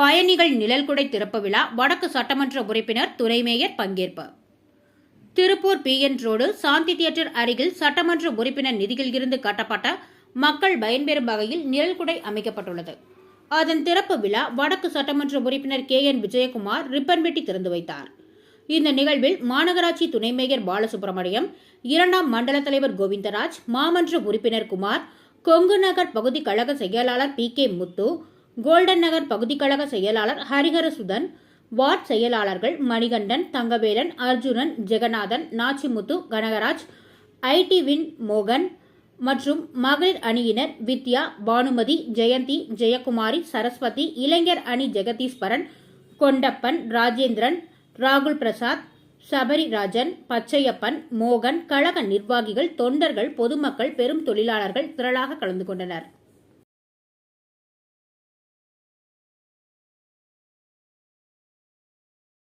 பயணிகள் நிழல்குடை திறப்பு விழா வடக்கு சட்டமன்ற உறுப்பினர் துணை மேயர் பங்கேற்பு. Tiruppur PN road Shanthi theatre அருகில் சட்டமன்ற உறுப்பினர் நிதியில் இருந்து கட்டப்பட்ட மக்கள் பயன்பெறும் வகையில் நிழல்குடை அமைக்கப்பட்டுள்ளது. அதன் திறப்பு விழா வடக்கு சட்டமன்ற உறுப்பினர் கே என் விஜயகுமார் ரிப்பன் வெட்டி திறந்து வைத்தார். இந்த நிகழ்வில் மாநகராட்சி துணை மேயர் பாலசுப்ரமணியம் இரண்டாம் மண்டல தலைவர் கோவிந்தராஜ் மாமன்ற உறுப்பினர் குமார் கொங்கு நகர் பகுதி கழக செயலாளர் பி கே முத்து கோல்டன் நகர் பகுதி கழக செயலாளர் ஹரிஹரசுதன் வார்டு செயலாளர்கள் மணிகண்டன் தங்கவேலன் அர்ஜுனன் ஜெகநாதன் நாச்சிமுத்து கனகராஜ் ஐடி வின் மோகன் மற்றும் மகளிர் அணியினர் வித்யா பானுமதி ஜெயந்தி ஜெயக்குமாரி சரஸ்வதி இளைஞர் அணி ஜெகதீஸ்வரன் கொண்டப்பன் ராஜேந்திரன் ராகுல் பிரசாத் சபரிராஜன் பச்சையப்பன் மோகன் கழக நிர்வாகிகள் தொண்டர்கள் பொதுமக்கள் பெரும் தொழிலாளர்கள் திரளாக கலந்து கொண்டனர்.